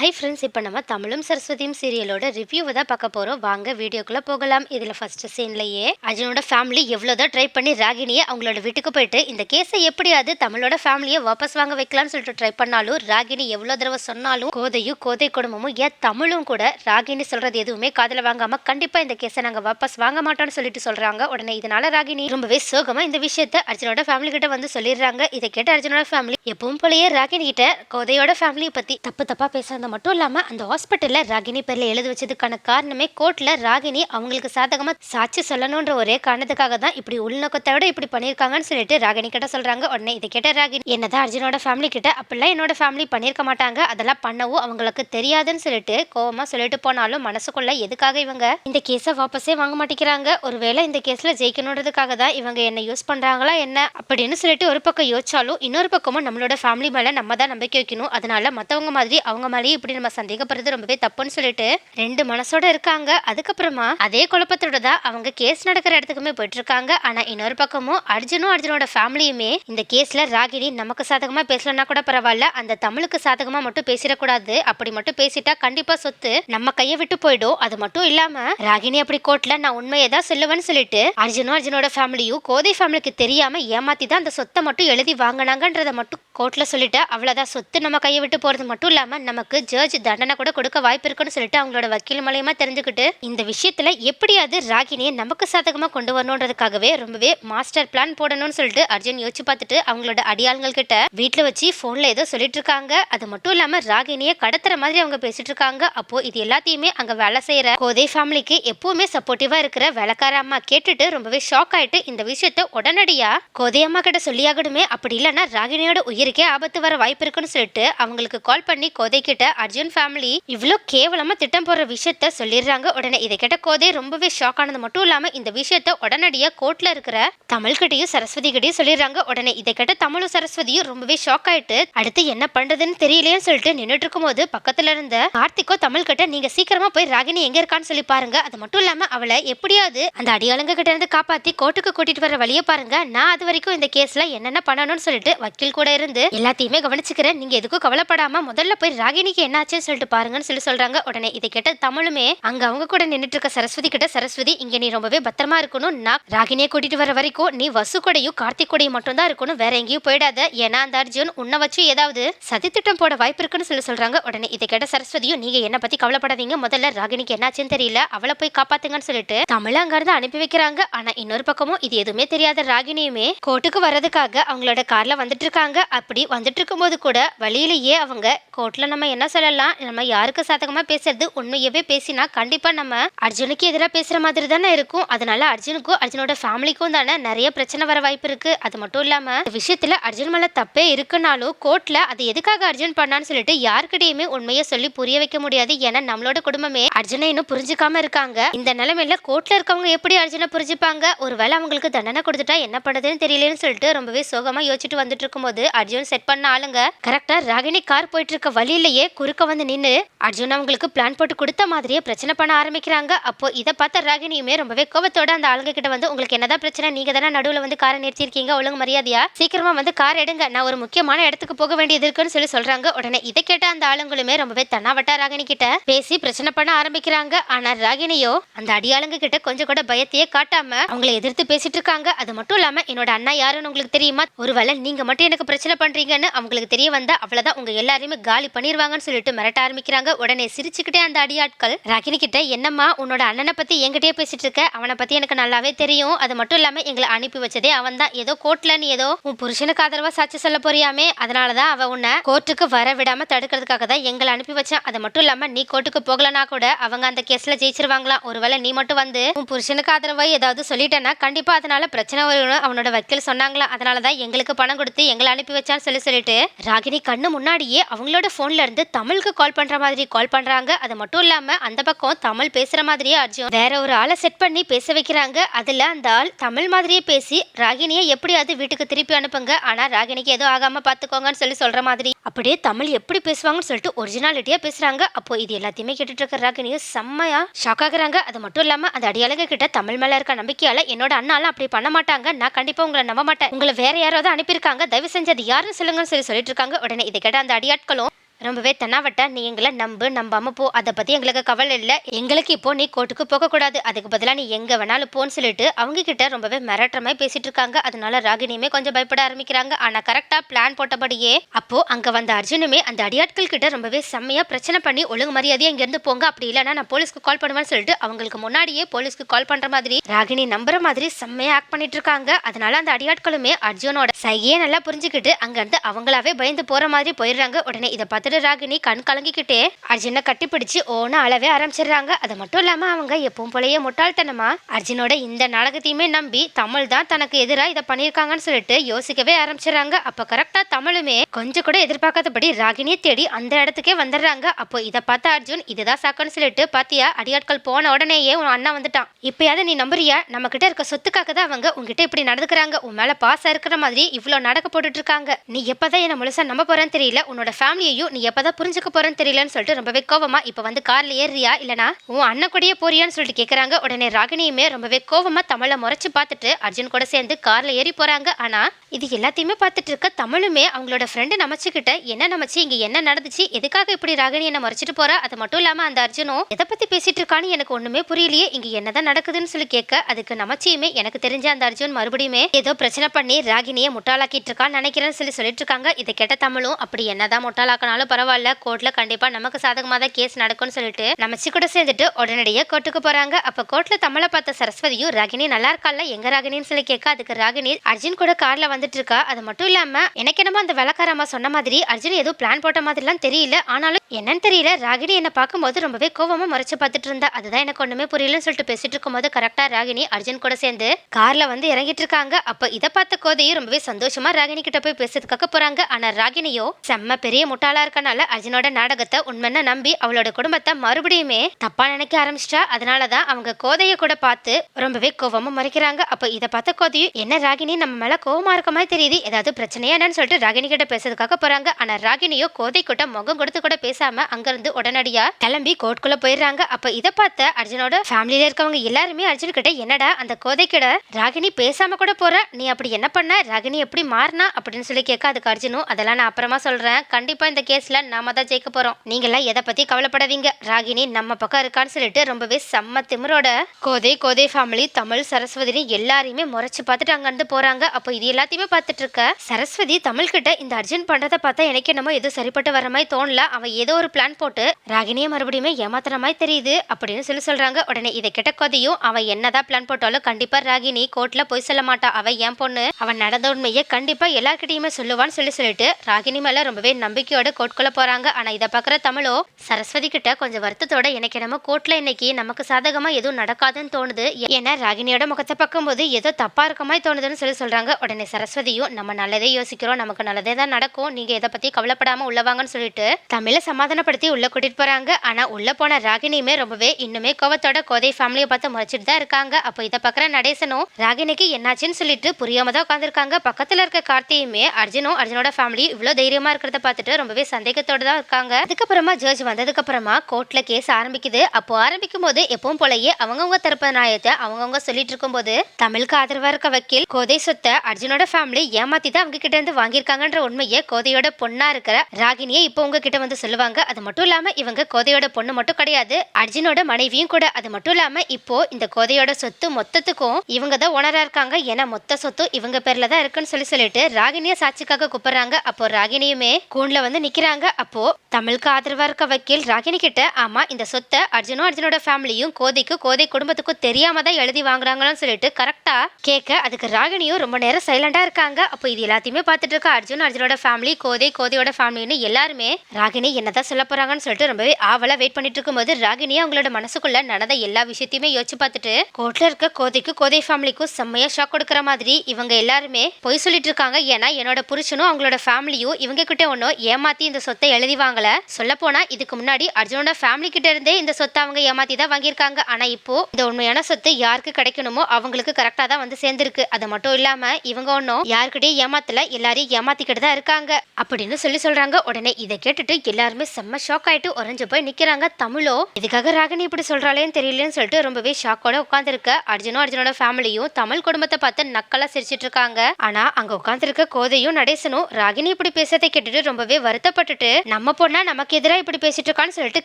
Hi friends இப்போ நம்ம தமிழும் சரஸ்வதியும் சீரியலோட ரிவ்யூவை தான் பார்க்க போகிறோம் வாங்க வீடியோக்குள்ளே போகலாம். இதில் ஃபர்ஸ்ட் சீன்லேயே அர்ஜுனோட ஃபேமிலி எவ்வளோதான் ட்ரை பண்ணி ராகினியை அவங்களோட வீட்டுக்கு போயிட்டு இந்த கேஸை எப்படியாவது தமிழோட ஃபேமிலியை வாபஸ் வாங்க வைக்கலாம்னு சொல்லிட்டு ட்ரை பண்ணாலும் ராகினி எவ்வளோ தடவை சொன்னாலும் கோதையும் கோதை குடும்பமும் ஏன் தமிழும் கூட ராகினி சொல்கிறது எதுவுமே காதில் வாங்காமல் கண்டிப்பாக இந்த கேஸை நாங்கள் வாபஸ் வாங்க மாட்டோம்னு சொல்லிட்டு சொல்கிறாங்க உடனே இதனால ராகினி ரொம்பவே சோகமாக இந்த விஷயத்த அர்ஜுனோட ஃபேமிலி கிட்ட வந்து சொல்லிடுறாங்க. இதை கேட்ட அர்ஜுனோட ஃபேமிலி எப்பவும் போலயே ராகினி கிட்ட கோதையோட ஃபேமிலியை பற்றி தப்பு தப்பாக பேசுறது மட்டும் இல்லாமல் அந்த ஹாஸ்பிட்டலில் ராகினி பேரில் எழுதி வச்சதுக்கான காரணமே கோர்ட்டில் ராகினி அவங்களுக்கு சாதகமாக சாட்சி சொல்லணுன்ற ஒரே காரணத்துக்காக தான் இப்படி உள்நோக்கத்தோட இப்படி பண்ணியிருக்காங்கன்னு சொல்லிட்டு ராகினி கிட்ட சொல்கிறாங்க உடனே இதை கேட்ட ராகினி என்னதான் அர்ஜுனோட ஃபேமிலி கிட்ட அப்படிலாம் என்னோட ஃபேமிலி பண்ணியிருக்க மாட்டாங்க. அதெல்லாம் பண்ணவும் அவங்களுக்கு தெரியாதுன்னு சொல்லிட்டு கோவமா சொல்லிட்டு போனாலும் மனசுக்குள்ள எதுக்காக இவங்க இந்த கேஸை வாபஸே வாங்க மாட்டேங்கிறாங்க? ஒருவேளை இந்த கேஸில் ஜெயிக்கணுன்றதுக்காக தான் இவங்க என்ன யூஸ் பண்ணுறாங்களா என்ன? அப்படின்னு சொல்லிட்டு ஒரு பக்கம் யோசிச்சாலும் இன்னொரு பக்கமும் நம்மளோட ஃபேமிலி மேலே நம்ம தான் நம்பிக்கை வைக்கணும். அதனால மற்றவங்க மாதிரி அவங்க மேலேயே இப்படி நம்ம சந்தேகப்படுறது ரொம்பவே தப்புன்னு சொல்லிட்டு ரெண்டு மனசோட இருக்காங்க. அதுக்கப்புறமா அதே குழப்பத்தோட தான் அவங்க கேஸ் நடக்கிற இடத்துக்குமே போயிட்டு இருக்காங்க ஆனா இன்னொரு பக்கமும் அர்ஜுனும் அர்ஜுனோட ஃபேமிலியுமே இந்த கேஸ்ல ராகினி நமக்கு சாதகமா பேசலன்னா கூட பரவாயில்ல. அந்த தமிழுக்கு சாதகமா மட்டும் பேசிடக்கூடாது. அப்படி மட்டும் பேசிட்டா கண்டிப்பா சொத்து நம்ம கையை விட்டு போயிடும். அது மட்டும் இல்லாம ராகினி அப்படி கோர்ட்ல நான் உண்மையை தான் சொல்லுவேன்னு சொல்லிட்டு அர்ஜுனும் அர்ஜுனோட ஃபேமிலியும் கோதை ஃபேமிலிக்கு தெரியாம ஏமாத்தி தான் அந்த சொத்தை மட்டும் எழுதி வாங்கினாங்கன்றத மட்டும் கோர்ட்டில் சொல்லிட்டு அவ்வளோதான் சொத்து நம்ம கையை விட்டு போகிறது மட்டும் இல்லாமல் நமக்கு ஜட்ஜ் தண்டனை கூட கொடுக்க வாய்ப்பு இருக்குன்னு சொல்லிட்டு அவங்களோட வக்கீல் மூலயமா தெரிஞ்சுக்கிட்டு இந்த விஷயத்தில் எப்படியாவது ராகினியை நமக்கு சாதகமாக கொண்டு வரணுன்றதுக்காகவே ரொம்பவே மாஸ்டர் பிளான் போடணும்னு சொல்லிட்டு அர்ஜுன் யோசிச்சு பார்த்துட்டு அவங்களோட அடியாள்கள் கிட்ட வீட்டில் வச்சு ஃபோனில் ஏதோ சொல்லிட்டு இருக்காங்க. அது மட்டும் இல்லாமல் ராகினியை கடத்துற மாதிரி அவங்க பேசிட்டு இருக்காங்க. அப்போ இது எல்லாத்தையுமே அங்கே வேலை செய்யற கோதை ஃபேமிலிக்கு எப்பவுமே சப்போர்ட்டிவா இருக்கிற வேலைக்கார அம்மா கேட்டுட்டு ரொம்பவே ஷாக் ஆயிட்டு இந்த விஷயத்த உடனடியா கோதை அம்மா கிட்ட சொல்லியாகணுமே. அப்படி இல்லைன்னா ராகினியோட உயிருக்கே ஆபத்து வர வாய்ப்பு இருக்குன்னு சொல்லிட்டு அவங்களுக்கு கால் பண்ணி கோதை கிட்ட அர்ஜுன் ஃபேமிலி இவ்வளோ கேவலமா திட்டம் போடுற விஷயத்த சொல்லிடுறாங்க. உடனே இதை கேட்ட கோதை ரொம்பவே ஷாக் ஆனது. மட்டும் இல்லாம இந்த விஷயத்த உடனடியா கோர்ட்ல இருக்கிற தமிழ்கிட்டையும் சரஸ்வதி கிட்டையும் சொல்லிடுறாங்க. உடனே இதை கேட்ட தமிழும் சரஸ்வதியும் ரொம்பவே ஷாக் ஆயிட்டு அடுத்து என்ன பண்றதுன்னு தெரியலையேன்னு சொல்லிட்டு நின்றுட்டு இருக்கும்போது பக்கத்துல இருந்த கார்த்திகோ தமிழ் கிட்ட நீங்க சீக்கிரமா போய் ராகினி எங்க இருக்கான்னு சொல்லி பாருங்க. அது மட்டும் இல்லாம அவளை எப்படியாவது அந்த அடியாளங்க கிட்ட இருந்து காப்பாத்தி கோர்ட்டுக்கு கூட்டிட்டு வர வழியை பாருங்க. நான் அது வரைக்கும் இந்த கேஸ்ல என்னென்ன பண்ணணும்னு சொல்லிட்டு வக்கீல் கூட இருந்து எல்லாத்தையுமே கவனிச்சுக்கிறேன். நீங்க எதுக்கும் கவலைப்படாம முதல்ல போய் ராகினிக்கு என்னாச்சுன்னு சொல்லிட்டு பாருங்கன்னு சொல்லி சொல்றாங்க. உடனே இதை கேட்ட தமிழுமே அங்க அவங்க கூட நின்றுட்டு இருக்க சரஸ்வதி கிட்ட சரஸ்வதி இங்க நீ ரொம்பவே பத்திரமா இருக்கணும். நான் ராகினியை கூட்டிட்டு வர வரைக்கும் நீ வசு கூடயும் கார்த்திக் கூடயும் மட்டும் தான் இருக்கணும். வேற எங்கேயும் போயிடாத. ஏன்னா அந்த அர்ஜுன் உன்னை வச்சு ஏதாவது சதித்திட்டம் போட வாய்ப்பு இருக்குன்னு சொல்லி சொல்றாங்க. உடனே இதை கேட்ட சரஸ்வதியும் நீங்க என்ன பத்தி கவலைப்படாதீங்க. முதல்ல ராகினிக்கு என்னாச்சுன்னு தெரியல. அவளை போய் காப்பாத்துங்கன்னு சொல்லிட்டு தமிழ அங்க இருந்து அனுப்பி வைக்கிறாங்க. ஆனா இன்னொரு பக்கமும் இது எதுவுமே தெரியாத ராகினியுமே கோர்ட்டுக்கு வர்றதுக்காக அவங்களோட கார்ல வந்துட்டு இருக்காங்க. அப்படி வந்துட்டு இருக்கும்போது கூட வழியிலேயே அவங்க கோர்ட்டில் நம்ம என்ன சொல்லலாம்? நம்ம யாருக்கு சாதகமாக பேசுறது? உண்மையவே பேசினா கண்டிப்பாக நம்ம அர்ஜுனுக்கு எதிராக பேசுகிற மாதிரி தானே இருக்கும். அதனால அர்ஜுனுக்கும் அர்ஜுனோட ஃபேமிலிக்கும் தானே நிறைய பிரச்சனை வர வாய்ப்பு இருக்கு. அது மட்டும் இல்லாமல் விஷயத்தில் அர்ஜுன் மேலே தப்பே இருக்குனாலும் கோர்ட்டில் அது எதுக்காக அர்ஜுன் பண்ணான்னு சொல்லிட்டு யாருக்கிட்டையுமே உண்மையை சொல்லி புரிய வைக்க முடியாது. ஏன்னா நம்மளோட குடும்பமே அர்ஜுனை இன்னும் புரிஞ்சுக்காம இருக்காங்க. இந்த நிலைமையில கோர்ட்ல இருக்கவங்க எப்படி அர்ஜுனை புரிஞ்சுப்பாங்க? ஒருவேளை அவங்களுக்கு தண்டனை கொடுத்துட்டா என்ன பண்ணுறதுன்னு தெரியலன்னு சொல்லிட்டு ரொம்பவே சோகமா யோசிச்சுட்டு வந்துட்டு இருக்கும்போது அர்ஜுன் செட் பண்ண ஆளுங்க. கரெக்டா ராகினி கார் போயிட்டு இருக்க வழியிலேயே குறுக்க வந்து நின்னு அர்ஜுன் அவங்களுக்கு பிளான் போட்டு கொடுத்த மாதிரியே பிரச்சனை பண்ண ஆரம்பிக்கிறாங்க. அப்போ இதை பார்த்த ராகினியுமே ரொம்பவே கோபத்தோட அந்த ஆளுங்க கிட்ட வந்து உங்களுக்கு என்னதான் பிரச்சனை? நீங்க தானே நடுவுல வந்து காரை நிறுத்திருக்கீங்க ஒழுங்கு மரியாதையா? சீக்கிரமா வந்து கார் எடுங்க. நான் ஒரு முக்கியமான இடத்துக்கு போக வேண்டியது இருக்குன்னு சொல்லி சொல்றாங்க. உடனே இதை கேட்ட அந்த ஆளுங்களுமே ரொம்பவே தன்னாவட்டா ராகினி கிட்ட பேசி பிரச்சனை பண்ண ஆரம்பிக்கிறாங்க. ஆனா ராகினியோ அந்த அடியாளுங்க கிட்ட கொஞ்சம் கூட பயத்தையே காட்டாம அவங்களை எதிர்த்து பேசிட்டு இருக்காங்க அது மட்டும் இல்லாம என்னோட அண்ணா யாருன்னு உங்களுக்கு தெரியுமா? ஒருவேளை நீங்க மட்டும் எனக்கு பிரச்சனை பண்ணுறீங்கன்னு அவங்களுக்கு தெரிய வந்தா அவ்வளோதான் உங்கள் எல்லாரையுமே காலி பண்ணிடுவாங்கன்னு சொல்லிட்டு மிரட்ட ஆரம்பிக்கிறாங்க. உடனே சிரிச்சுக்கிட்டே அந்த அடியாட்கள் ரகினி கிட்ட என்னம்மா உன்னோட அண்ணனை பற்றி என்கிட்டயே பேசிட்டு இருக்க? அவனை பற்றி எனக்கு நல்லாவே தெரியும். அது மட்டும் இல்லாமல் எங்களை அனுப்பி வச்சதே அவன் தான். ஏதோ கோர்ட்ல நீ ஏதோ உன் புருஷனுக்கு ஆதரவாக சாட்சி சொல்ல போறியாமே. அதனாலதான் அவன் உன்னை கோர்ட்டுக்கு வர விடாமல் தடுக்கிறதுக்காக தான் எங்களை அனுப்பி வச்சான். அது மட்டும் இல்லாமல் நீ கோர்ட்டுக்கு போகலனா கூட அவங்க அந்த கேஸில் ஜெயிச்சிருவாங்களாம் ஒருவேளை நீ மட்டும் வந்து உன் புருஷனுக்கு ஆதரவாக ஏதாவது சொல்லிட்டேன்னா கண்டிப்பாக அதனால பிரச்சனை வரும்னு அவனோட வக்கீல் சொன்னாங்களாம் அதனாலதான் எங்களுக்கு பணம் கொடுத்து எங்களை அனுப்பி வச்சான்னு சொல்லி சொல்லிட்டு ராகினி கண்ணு முன்னாடியே அவங்களோட ஃபோன்ல இருந்து தமிழுக்கு கால் பண்ற மாதிரி கால் பண்றாங்க. அது மட்டும் இல்லாம அந்த பக்கம் தமிழ் பேசுற மாதிரியே அர்ஜுன் வேற ஒரு ஆளை செட் பண்ணி பேச வைக்கிறாங்க. அதுல அந்த ஆள் தமிழ் மாதிரியே பேசி ராகினியை எப்படியாவது வீட்டுக்கு திருப்பி அனுப்புங்க. ஆனா ராகினிக்கு எதுவும் ஆகாம பாத்துக்கோங்கன்னு சொல்லி சொல்ற மாதிரி அப்படியே தமிழ் எப்படி பேசுவாங்கன்னு சொல்லிட்டு ஒரிஜினாலிட்டியா பேசுறாங்க. அப்போ இது எல்லாத்தையுமே கேட்டுட்டு இருக்க ராகினியும் செம்மையா ஷாக் ஆகுறாங்க. அது மட்டும் இல்லாம அந்த அடியாளுங்க கிட்ட தமிழ் மேல இருக்க நம்பிக்கையால என்னோட அண்ணாலாம் அப்படி பண்ண மாட்டாங்க. நான் கண்டிப்பா உங்களை நம்ப மாட்டேன். உங்களை வேற யாராவது அனுப்பியிருக்காங்க. தயவு செஞ்சு அது யாருன்னு சொல்லுங்கன்னு சொல்லி சொல்லிட்டு இருக்காங்க உடனே இதை கேட்ட அந்த அடியாட்களும் ரொம்பவே தன்னாவட்ட நீ எங்களை நம்பு நம்பாம போ. அதை பத்தி எங்களுக்கு கவலை இல்லை. எங்களுக்கு இப்போ நீ கோர்ட்டுக்கு போக கூடாது. அதுக்கு பதிலாக நீ எங்க வேணாலும் போன்னு சொல்லிட்டு அவங்க கிட்ட ரொம்பவே மிரட்டுற பேசிட்டு இருக்காங்க. அதனால ராகினியுமே கொஞ்சம் பயப்பட ஆரம்பிக்கிறாங்க. ஆனா கரெக்டா பிளான் போட்டபடியே அப்போ அங்க வந்த அர்ஜுனுமே அந்த அடியாட்கள் கிட்ட ரொம்பவே செம்மையா பிரச்சனை பண்ணி ஒழுங்கு மரியாதையா இங்க இருந்து போங்க. அப்படி இல்லைனா நான் போலீஸ்க்கு கால் பண்ணுவேன்னு சொல்லிட்டு அவங்களுக்கு முன்னாடியே போலீஸ்க்கு கால் பண்ற மாதிரி ராகினி நம்புற மாதிரி செம்மையா ஆக்ட் பண்ணிட்டு இருக்காங்க. அதனால அந்த அடியாட்களுமே அர்ஜுனோட சையே நல்லா புரிஞ்சுக்கிட்டு அங்க இருந்து அவங்களாவே பயந்து போற மாதிரி போயிடுறாங்க. உடனே இதை பார்த்து பார்த்துட்டு ராகினி கண் கலங்கிக்கிட்டே. அர்ஜுனை கட்டிப்பிடிச்சு ஓன அளவே ஆரம்பிச்சிடுறாங்க. அது மட்டும் இல்லாம அவங்க எப்பவும் போலயே முட்டாள்தனமா. அர்ஜுனோட இந்த நாடகத்தையுமே நம்பி தமிழ் தான் தனக்கு எதிராக இதை பண்ணியிருக்காங்கன்னு சொல்லிட்டு யோசிக்கவே ஆரம்பிச்சிடுறாங்க. அப்ப கரெக்டா தமிழுமே கொஞ்சம் கூட எதிர்பார்க்காதபடி ராகினியை தேடி அந்த இடத்துக்கே வந்துடுறாங்க. அப்போ இதை பார்த்த அர்ஜுன் இதுதான் சாக்குன்னு சொல்லிட்டு பாத்தியா அடியாட்கள் போன உடனேயே உன் அண்ணா வந்துட்டான். இப்பயாவது நீ நம்புறியா? நம்ம கிட்ட இருக்க சொத்துக்காக தான் அவங்க உங்ககிட்ட இப்படி நடந்துக்கிறாங்க. உன் மேல பாசம் இருக்கிற மாதிரி இவ்வளவு நடக்க போட்டுட்டு இருக்காங்க. நீ எப்பதான் என்ன முழுசா நம்ப போறேன்னு தெரியல. உன்னோட ஃபேமிலியையும் நீ எப்பதான் புரிஞ்சுக்க போறேன்னு தெரியலன்னு சொல்லிட்டு ரொம்பவே கோவமா இப்போ வந்து கார்ல ஏறியா இல்லனா உன் அண்ணன் கூடயே போறியான்னு சொல்லிட்டு கேட்குறாங்க உடனே ராகினியுமே ரொம்பவே கோவமா தமிழை முறைச்சு பார்த்துட்டு அர்ஜுன் கூட சேர்ந்து கார்ல ஏறி போறாங்க. ஆனா இது எல்லாத்தையுமே பார்த்துட்டு இருக்க தமிழுமே அவங்களோட ஃப்ரெண்டு நமச்சுக்கிட்ட என்ன நமச்சு இங்க என்ன நடந்துச்சு எதுக்காக இப்படி ராகினி என்ன மறைச்சிட்டு போறா? அது மட்டும் இல்லாம அந்த அர்ஜுனும் எதை பத்தி பேசிட்டு இருக்கான்னு எனக்கு ஒண்ணுமே புரியலையே. இங்க என்னதான் நடக்குதுன்னு சொல்லி கேட்க அதுக்கு நமச்சியுமே எனக்கு தெரிஞ்ச அந்த அர்ஜுன் மறுபடியுமே ஏதோ பிரச்சனை பண்ணி ராகினியை முட்டாளாக்கிட்டு இருக்கான்னு நினைக்கிறேன்னு சொல்லி சொல்லிட்டு இருக்காங்க. இதை கேட்ட தமிழும் அப்படி என்னதான் முட்டாளாக்கினாலும் பரவாயில்ல கோர்ட்ல கண்டிப்பா நமக்கு சாதகமாக தான் கேஸ் நடக்கும்னு சொல்லிட்டு நமச்சி கூட சேர்ந்துட்டு உடனடியே கோர்ட்டுக்கு போறாங்க. அப்ப கோர்ட்ல தமிழை பார்த்த சரஸ்வதியும் ராகினி நல்லா இருக்கால எங்க ராகினின்னு சொல்லி கேட்க அதுக்கு ராகினி அர்ஜுன் கூட கார்ல வந்துட்டு இருக்கா அது மட்டும் இல்லாம எனக்கு என்னமோ அந்த விளக்காரம்மா சொன்ன மாதிரி அர்ஜுன் ஏதோ பிளான் போட்ட மாதிரிலாம் தெரியல. ஆனாலும் என்னன்னு தெரியல. ராகினி என்ன பார்க்கும்போது ரொம்பவே கோவமா முறைச்சு பார்த்துட்டு இருந்தா. அதுதான் எனக்கு ஒண்ணுமே புரியலன்னு சொல்லிட்டு பேசிட்டு இருக்கும்போது கரெக்டா ராகினி அர்ஜுன் கூட சேர்ந்து கார்ல வந்து இறங்கிட்டு இருக்காங்க. அப்ப இதை பார்த்த கோதையும் ரொம்பவே சந்தோஷமா ராகினி கிட்ட போய் பேசுறதுக்காக போறாங்க. ஆனா ராகினியோ செம்ம பெரிய முட்டாளா இருக்கனால அர்ஜுனோட நாடகத்தை உண்மைன்னு நம்பி அவளோட குடும்பத்தை மறுபடியுமே தப்பா நினைக்க ஆரம்பிச்சிட்டா. அதனாலதான் அவங்க கோதையை கூட பார்த்து ரொம்பவே கோவமா மறைக்கிறாங்க. அப்ப இதை பார்த்த கோதையும் என்ன ராகினி நம்ம மேல கோவமா இருக்க மாதிரி தெரியுது. ஏதாவது பிரச்சனையா என்னன்னு சொல்லிட்டு ராகினி கிட்ட பேசுறதுக்காக போறாங்க. ஆனா ராகினியோ கோதை கிட்ட முகம் கொடுத்து கூட பேசாம அங்கிருந்து உடனடியா கிளம்பி கோர்ட்குள்ள போயிடுறாங்க. அப்ப இதை பார்த்த அர்ஜுனோட ஃபேமிலியில இருக்கவங்க எல்லாருமே அர்ஜுன் கிட்ட என்னடா அந்த கோதை கிட்ட ராகினி பேசாம கூட போற? நீ அப்படி என்ன பண்ண? ராகினி எப்படி மாறினா? அப்படின்னு சொல்லி கேட்க அதுக்கு அர்ஜுனும் அதெல்லாம் நான் அப்புறமா சொல்றேன். கண்டிப்பா இந்த கேஸ் கேஸ்ல நாம தான் ஜெயிக்க போகிறோம் நீங்களாம் எதை பற்றி கவலைப்படாதீங்க. ராகினி நம்ம பக்கம் இருக்கான்னு சொல்லிட்டு ரொம்பவே செம்ம திமிரோட கோதை கோதை ஃபேமிலி தமிழ் சரஸ்வதினு எல்லாரையுமே முறைச்சு பார்த்துட்டு அங்கேருந்து போகிறாங்க அப்போ இது எல்லாத்தையுமே பார்த்துட்டு இருக்க சரஸ்வதி தமிழ் கிட்ட இந்த அர்ஜுன் பண்ணுறதை பார்த்தா எனக்கு என்னமோ எதுவும் சரிப்பட்டு வர மாதிரி தோணல. அவன் ஏதோ ஒரு பிளான் போட்டு ராகினியை மறுபடியுமே ஏமாத்துற மாதிரி தெரியுது அப்படின்னு சொல்லி சொல்கிறாங்க உடனே இதை கிட்ட கோதையும் அவன் என்னதான் பிளான் போட்டாலும் கண்டிப்பாக ராகினி கோர்ட்டில் போய் சொல்ல மாட்டா. அவன் என் பொண்ணு அவன் நடந்த உண்மையை கண்டிப்பாக எல்லார்கிட்டையுமே சொல்லுவான்னு சொல்லி சொல்லிட்டு ராகினி மேலே ரொம்பவே நம்பிக்கையோட கோர்ட்குள்ள போறாங்க. ஆனா இதை பாக்குற தமிழோ சரஸ்வதி கிட்ட கொஞ்சம் வருத்தத்தோட எனக்கு என்னமோ கோர்ட்ல இன்னைக்கு நமக்கு சாதகமா எதுவும் நடக்காதுன்னு தோணுது. ஏன்னா ராகினியோட முகத்தை பார்க்கும்போது ஏதோ தப்பா இருக்க மாதிரி தோணுதுன்னு சொல்லி சொல்றாங்க. உடனே சரஸ்வதியும் நம்ம நல்லதே யோசிக்கிறோம். நமக்கு நல்லதே தான் நடக்கும். நீங்க எதை பத்தி கவலைப்படாம உள்ள வாங்கன்னு சொல்லிட்டு தமிழை சமாதானப்படுத்தி உள்ள கூட்டிட்டு போறாங்க. ஆனா உள்ள போன ராகினியுமே ரொம்பவே இன்னுமே கோவத்தோட கோதை ஃபேமிலியை பார்த்து முறைச்சிட்டு தான் இருக்காங்க. அப்போ இதை பார்க்குற நடேசனும் ராகினிக்கு என்னாச்சுன்னு சொல்லிட்டு புரியாம தான் உட்காந்துருக்காங்க பக்கத்துல இருக்க கார்த்தியுமே அர்ஜுனும் அர்ஜுனோட ஃபேமிலி இவ்வளோ தைரியமா இருக்கிறத பார்த்துட்டு ரொம்பவே சந்தேகத்தோட தான் இருக்காங்க. அதுக்கப்புறமா ஜட்ஜ் வந்ததுக்கு அப்புறமா கோர்ட்ல கேஸ் ஆரம்பிக்குது. அப்போ ஆரம்பிக்கும் போது எப்பவும் போலயே அவங்கவுங்க தரப்பு நியாயத்தை அவங்கவுங்க சொல்லிட்டு இருக்கும்போது தமிழுக்கு ஆதரவா இருக்க வக்கீல் கோதை சொத்தை அர்ஜுனோட ஃபேமிலி ஏமாத்தி தான் அவங்க கிட்ட இருந்து வாங்கியிருக்காங்கன்ற உண்மையை கோதையோட பொண்ணா இருக்கிற ராகினியை இப்போ உங்ககிட்ட வந்து சொல்லுவாங்க. அது மட்டும் இல்லாம இவங்க கோதையோட பொண்ணு மட்டும் கிடையாது. அர்ஜுனோட மனைவியும் கூட. அது மட்டும் இல்லாம இப்போ இந்த கோதையோட சொத்து மொத்தத்துக்கும் இவங்க தான் ஓனரா இருக்காங்க. ஏன்னா மொத்த சொத்து இவங்க பேர்ல தான் இருக்குன்னு சொல்லி சொல்லிட்டு ராகினிய சாட்சிக்காக கூப்பிடுறாங்க. அப்போ ராகினியுமே கூண்ல வந்து நிக்கிறாங்க. அப்போ தமிழுக்கு ஆதரவா இருக்க வக்கீல் ராகினி கிட்ட ஆமா இந்த சொத்தை அர்ஜுனும் அர்ஜுனோட ஃபேமிலியும் கோதைக்கு கோதை குடும்பத்துக்கும் தெரியாம தான் எழுதி வாங்குறாங்களான்னு சொல்லிட்டு கரெக்டா கேட்க அதுக்கு ராகினியும் ரொம்ப நேரம் சைலண்டா இருக்காங்க. அப்போ இது எல்லாத்தையுமே பார்த்துட்டு இருக்க. அர்ஜுன் அர்ஜுனோட ஃபேமிலி கோதை கோதையோட ஃபேமிலின்னு எல்லாருமே ராகினி என்னதான் சொல்ல போறாங்கன்னு சொல்லிட்டு ரொம்பவே ஆவலா வெயிட் பண்ணிட்டு இருக்கும்போது ராகினி அவங்களோட மனசுக்குள்ள நடந்த எல்லா விஷயத்தையுமே யோசிச்சு பார்த்துட்டு கோர்ட்ல இருக்க கோதைக்கு கோதை ஃபேமிலிக்கும் செம்மையா ஷாக் கொடுக்குற மாதிரி இவங்க எல்லாருமே பொய் சொல்லிட்டு இருக்காங்க. ஏன்னா என்னோட புருஷனும் அவங்களோட ஃபேமிலியும் இவங்க கிட்ட ஒன்றும் ஏமாத்தி இந்த சொத்தை எழுதி வாங்கல. சொல்ல போனா இதுக்கு முன்னாடி அர்ஜுனோட ஃபேமிலி கிட்ட இருந்தே இந்த சொத்தை அவங்க ஏமாத்தி தான் வாங்கியிருக்காங்க. ஆனா இப்போ இந்த உண்மையான சொத்து யாருக்கு கிடைக்கணுமோ அவங்களுக்கு கரெக்டா தான் வந்து சேர்ந்திருக்கு. அது மட்டும் இல்லாம இவங்க ஒன்றும் யாருக்கிட்டயும் ஏமாத்தல எல்லாரையும் ஏமாத்திக்கிட்டு தான் இருக்காங்க. அப்படின்னு சொல்லி சொல்றாங்க. உடனே இதை கேட்டுட்டு எல்லாருமே செம்ம ஷாக் ஆயிட்டு உறைஞ்சு போய் நிக்கிறாங்க. தமிழோ இதுக்காக ராகினி இப்படி சொல்றாளேன்னு தெரியலன்னு சொல்லிட்டு ரொம்பவே ஷாக்கோட உட்காந்துருக்க அர்ஜுனும் அர்ஜுனோட ஃபேமிலியும் தமிழ் குடும்பத்தை பார்த்து நக்கலா சிரிச்சிட்டு இருக்காங்க. ஆனா அங்க உட்காந்துருக்க கோதையும் நடேசனும் ராகினி இப்படி பேசுறதை கேட்டுட்டு ரொம்பவே வருத்தப்பட்டு போட்டுட்டு நம்ம பொண்ணா நமக்கு எதிராக இப்படி பேசிட்டு இருக்கான்னு சொல்லிட்டு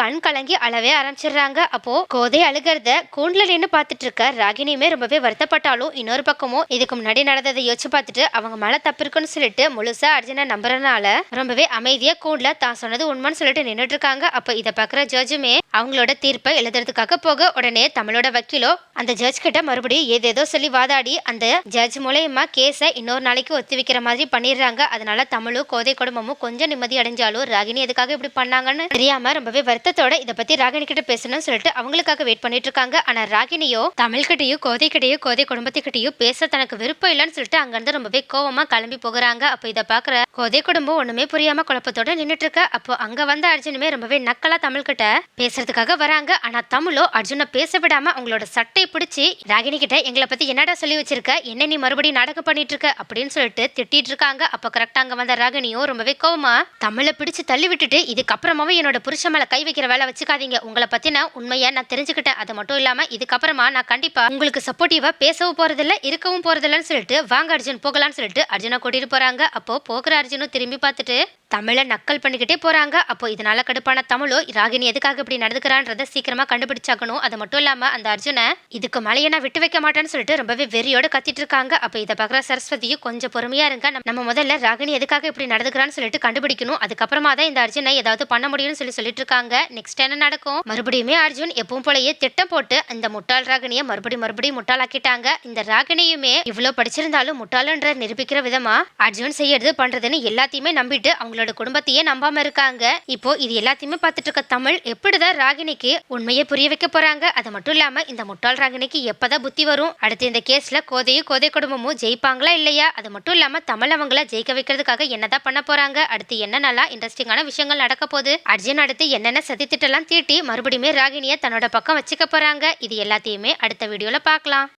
கண் கலங்கி அளவே ஆரம்பிச்சிடுறாங்க. அப்போ கோதை அழுகிறத கூண்டுல நின்று பார்த்துட்டு இருக்க ராகினியுமே ரொம்பவே வருத்தப்பட்டாலும் இன்னொரு பக்கமும் இதுக்கு முன்னாடி நடந்ததை யோசிச்சு பார்த்துட்டு அவங்க மேல தப்பு இருக்குன்னு சொல்லிட்டு முழுசா அர்ஜுனை நம்புறதுனால ரொம்பவே அமைதியா கூண்டுல தான் சொன்னது உண்மைன்னு சொல்லிட்டு நின்றுட்டு இருக்காங்க அப்ப இதை பாக்குற ஜட்ஜுமே அவங்களோட தீர்ப்பை எழுதுறதுக்காக போக உடனே தமிழோட வக்கீலோ அந்த ஜட்ஜ் கிட்ட மறுபடியும் ஏதேதோ சொல்லி வாதாடி அந்த ஜட்ஜ் மூலயமா கேஸை இன்னொரு நாளைக்கு ஒத்தி வைக்கிற மாதிரி பண்ணிடுறாங்க. அதனால தமிழும் கோதை குடும்பமும் கொஞ்சம் நிம்மதி அடைஞ்சாலும் ராகினி எதுக்காக இப்படி பண்ணாங்கன்னு தெரியாம ரொம்பவே வருத்தத்தோட இதை பத்தி ராகினி கிட்ட பேசணும்னு சொல்லிட்டு அவங்களுக்காக வெயிட் பண்ணிட்டு இருக்காங்க ஆனா ராகினியோ தமிழ்கிட்டயோ கோதைக்கிட்டயோ கோதை கிட்டயும் கோதை பேச தனக்கு விருப்பம் இல்லைன்னு சொல்லிட்டு அங்கிருந்து ரொம்பவே கோவமா கிளம்பி போகிறாங்க. அப்ப இதை பாக்குற கோதை குடும்பம் ஒண்ணுமே புரியாம குழப்பத்தோட நின்றுட்டு இருக்க அப்போ அங்க வந்த அர்ஜுனுமே ரொம்பவே நக்கலா தமிழ்கிட்ட பேசுறதுக்காக வராங்க. ஆனா தமிழோ அர்ஜுனை பேச விடாம அவங்களோட சட்டை பிடிச்சி ராகினி கிட்ட எங்களை பத்தி என்னடா சொல்லி வச்சிருக்க? என்ன நீ மறுபடியும் நாடகம் பண்ணிட்டு இருக்க அப்படின்னு சொல்லிட்டு திட்டிட்டு இருக்காங்க அப்ப கரெக்டா அங்க வந்த ராகினியும் ரொம்பவே கோவமா தமிழை பிடிச்சு தள்ளி விட்டுட்டு இதுக்கப்புறமாவே என்னோட புருஷன் மேல கை வைக்கிற வேலை வச்சுக்காதீங்க. உங்களை பத்தின உண்மையை உண்மையா நான் தெரிஞ்சுக்கிட்டேன். அது மட்டும் இல்லாம இதுக்கப்புறமா நான் கண்டிப்பா உங்களுக்கு சப்போர்ட்டிவா பேசவும் போறதில்ல இருக்கவும் போறதில்லன்னு சொல்லிட்டு வாங்க அர்ஜுன் போகலாம்னு சொல்லிட்டு அர்ஜுனை கூட்டிட்டு போறாங்க. அப்போ போகிற அர்ஜுனும் திரும்பி பார்த்துட்டு தமிழை நக்கல் பண்ணிக்கிட்டே போகிறாங்க அப்போ இதனால் கடுப்பான தமிழோ ராகினி எதுக்காக இப்படி நடந்துக்கிறான்றத சீக்கிரமாக கண்டுபிடிச்சாக்கணும் அது மட்டும் இல்லாமல் அந்த அர்ஜுனை இதுக்கு மேலேயே நான் விட்டு வைக்க மாட்டேன்னு சொல்லிட்டு ரொம்பவே வெறியோடு கத்திட்டு இருக்காங்க. அப்போ இதை பார்க்குற சரஸ்வதியும் கொஞ்சம் பொறுமையாக இருங்க. நம்ம- முதல்ல ராகினி எதுக்காக இப்படி நடந்துக்கிறான்னு சொல்லிட்டு கண்டுபிடிக்கணும். அதுக்கப்புறமா தான் இந்த அர்ஜுனை ஏதாவது பண்ண முடியும்னு சொல்லி சொல்லிட்டு இருக்காங்க. நெக்ஸ்ட் என்ன நடக்கும்? மறுபடியுமே அர்ஜுன் எப்பவும் போலயே திட்டம் போட்டு இந்த முட்டாள் ராகினியை மறுபடியும் மறுபடியும் முட்டாளாக்கிட்டாங்க. இந்த ராகினியுமே இவ்வளோ படிச்சிருந்தாலும் முட்டாளுன்ற நிரூபிக்கிற விதமா அர்ஜுன் செய்யறது பண்றதுன்னு எல்லாத்தையுமே நம்பிட்டு அவங்களோட குடும்பத்தையே நம்பாம இருக்காங்க. இப்போ இது எல்லாத்தையுமே பார்த்துட்டு இருக்க தமிழ் எப்படிதான் ராகினிக்கு உண்மையை புரிய வைக்க போறாங்க? அது மட்டும் இல்லாம இந்த முட்டாள் ராகினிக்கு எப்பதான் புத்தி வரும்? அடுத்து இந்த கேஸ்ல கோதையும் கோதை குடும்பமும் ஜெயிப்பாங்களா இல்லையா? அது மட்டும் இல்லாம தமிழ் அவங்கள ஜெயிக்க வைக்கிறதுக்காக என்னதான் பண்ண போறாங்க? அடுத்து என்ன நல்லா இன்ட்ரெஸ்டிங்கான விஷயங்கள் நடக்க போகுது? அர்ஜுன் அடுத்து என்னென்ன சதித்திட்டெல்லாம் தீட்டி மறுபடியுமே ராகினியை தன்னோட பக்கம் வச்சுக்க போறாங்க? இது எல்லாத்தையுமே அடுத்த வீடியோல பார்க்கலாம்.